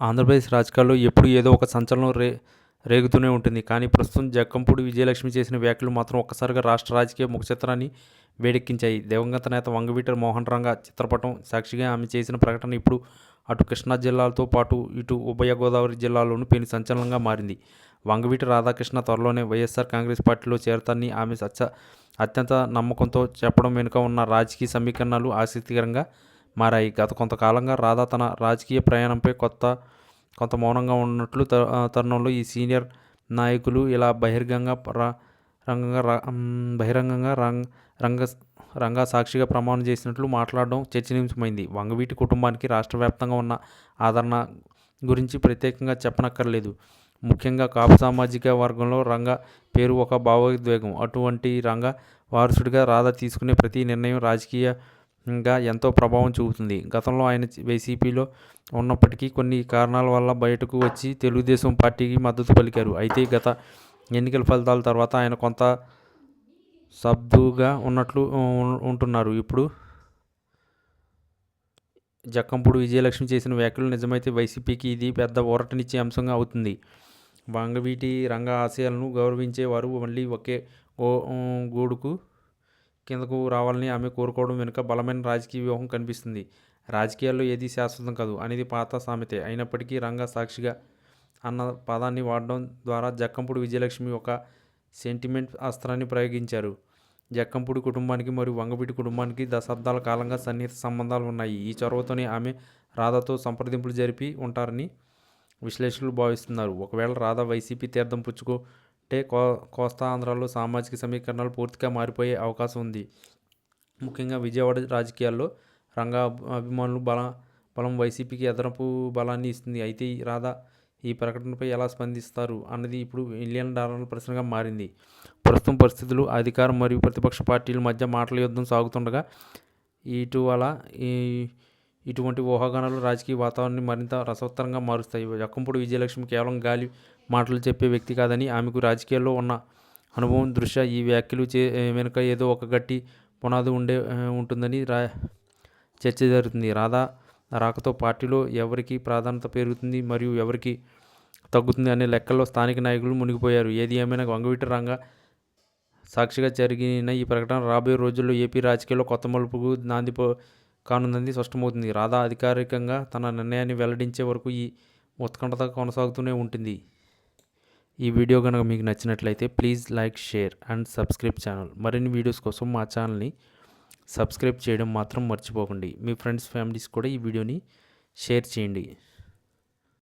ఆంధ్రప్రదేశ్ రాజకీయాల్లో ఎప్పుడు ఏదో ఒక సంచలనం రే రేగుతూనే ఉంటుంది. కానీ ప్రస్తుతం జక్కంపూడి విజయలక్ష్మి చేసిన వ్యాఖ్యలు మాత్రం ఒక్కసారిగా రాష్ట్ర రాజకీయ ముఖచిత్రాన్ని వేడెక్కించాయి. దివంగత నేత వంగవీటర్ మోహన్ రంగ చిత్రపటం సాక్షిగా ఆమె చేసిన ప్రకటన ఇప్పుడు అటు కృష్ణా జిల్లాలతో పాటు ఇటు ఉభయ గోదావరి జిల్లాలోనూ పెను సంచలనంగా మారింది. వంగవీటి రాధాకృష్ణ త్వరలోనే వైఎస్ఆర్ కాంగ్రెస్ పార్టీలో చేరతాన్ని ఆమె సత్య అత్యంత నమ్మకంతో చెప్పడం వెనుక ఉన్న రాజకీయ సమీకరణాలు ఆసక్తికరంగా మారాయి గత కొంతకాలంగా రాధా తన రాజకీయ ప్రయాణంపై కొత్త కొంత మౌనంగా ఉన్నట్లు త- తరుణంలో ఈ సీనియర్ నాయకులు ఇలా బహిరంగంగా రంగంగా బహిరంగంగా రంగ రంగ రంగా సాక్షిగా ప్రమాణం చేసినట్లు మాట్లాడడం చర్చనీయాంశమైంది. వంగవీటి కుటుంబానికి రాష్ట్ర వ్యాప్తంగా ఉన్న ఆదరణ గురించి ప్రత్యేకంగా చెప్పనక్కర్లేదు. ముఖ్యంగా కాపు సామాజిక వర్గంలో రంగ పేరు ఒక భావోద్వేగం. అటువంటి రంగ వారసుడిగా రాధా తీసుకునే ప్రతి నిర్ణయం రాజకీయ ఇంకా ఎంతో ప్రభావం చూపుతుంది. గతంలో ఆయన వైసీపీలో ఉన్నప్పటికీ కొన్ని కారణాల వల్ల బయటకు వచ్చి తెలుగుదేశం పార్టీకి మద్దతు పలికారు. అయితే గత ఎన్నికల ఫలితాల తర్వాత ఆయన కొంత సబ్దుగా ఉన్నట్లు ఉంటున్నారు. ఇప్పుడు జక్కంపూడి విజయలక్ష్మి చేసిన వ్యాఖ్యలు నిజమైతే వైసీపీకి ఇది పెద్ద ఊరటనిచ్చే అంశంగా అవుతుంది. వంగవీటి రంగ ఆశయాలను గౌరవించే వారు మళ్ళీ ఒకే గో- గూడుకు కిందకు రావాలని ఆమె కోరుకోవడం వెనుక బలమైన రాజకీయ వ్యూహం కనిపిస్తుంది. రాజకీయాల్లో ఏది శాశ్వతం కాదు. అనేది పాత సామెతే. అయినప్పటికీ రంగ సాక్షిగా అన్న పదాన్ని వాడడం ద్వారా జక్కంపూడి విజయలక్ష్మి ఒక సెంటిమెంట్ అస్త్రాన్ని ప్రయోగించారు. జక్కంపూడి కుటుంబానికి మరియు వంగవీటి కుటుంబానికి దశాబ్దాల కాలంగా సన్నిహిత సంబంధాలు ఉన్నాయి. ఈ చొరవతోనే ఆమె రాధాతో సంప్రదింపులు జరిపి ఉంటారని విశ్లేషకులు భావిస్తున్నారు. ఒకవేళ రాధా వైసీపీ తీర్థం పుచ్చుకో అంటే కో కోస్తా ఆంధ్రాలో సామాజిక సమీకరణాలు పూర్తిగా మారిపోయే అవకాశం ఉంది. ముఖ్యంగా విజయవాడ రాజకీయాల్లో రంగా అభిమానులు బల బలం వైసీపీకి అదనపు బలాన్ని ఇస్తుంది. అయితే ఈ రాధా ఈ ప్రకటనపై ఎలా స్పందిస్తారు అన్నది ఇప్పుడు మిలియన్ డాలర్ల ప్రశ్నగా మారింది. ప్రస్తుతం పరిస్థితులు అధికారం మరియు ప్రతిపక్ష పార్టీల మధ్య మాటల యుద్ధం సాగుతుండగా ఇటీవల ఈ ఇటువంటి ఊహాగానాలు రాజకీయ వాతావరణాన్ని మరింత రసవత్తరంగా మారుస్తాయి. జక్కంపూడి విజయలక్ష్మి కేవలం గాలి మాటలు చెప్పే వ్యక్తి కాదని ఆమెకు రాజకీయాల్లో ఉన్న అనుభవం దృష్ట్యా ఈ వ్యాఖ్యలు చే వెనుక ఏదో ఒక గట్టి పునాది ఉండే ఉంటుందని రా చర్చ జరుగుతుంది. రాధా రాకతో పార్టీలో ఎవరికి ప్రాధాన్యత పెరుగుతుంది మరియు ఎవరికి తగ్గుతుంది అనే లెక్కల్లో స్థానిక నాయకులు మునిగిపోయారు. ఏది ఏమైనా వంగవీటి రంగ సాక్షిగా జరిగిన ఈ ప్రకటన రాబోయే రోజుల్లో ఏపీ రాజకీయాల్లో కొత్త మలుపుకు నాంది కానుందని స్పష్టమవుతుంది. రాధా అధికారికంగా తన నిర్ణయాన్ని వెల్లడించే వరకు ఈ ఉత్కంఠత కొనసాగుతూనే ఉంటుంది. ఈ వీడియో కనుక మీకు నచ్చినట్లయితే please like share and subscribe channel. మరిన్ని వీడియోస్ కోసం మా ఛానల్ని సబ్స్క్రైబ్ చేయడం మాత్రం మర్చిపోకండి. మీ ఫ్రెండ్స్ ఫ్యామిలీస్ కూడా ఈ వీడియోని షేర్ చేయండి.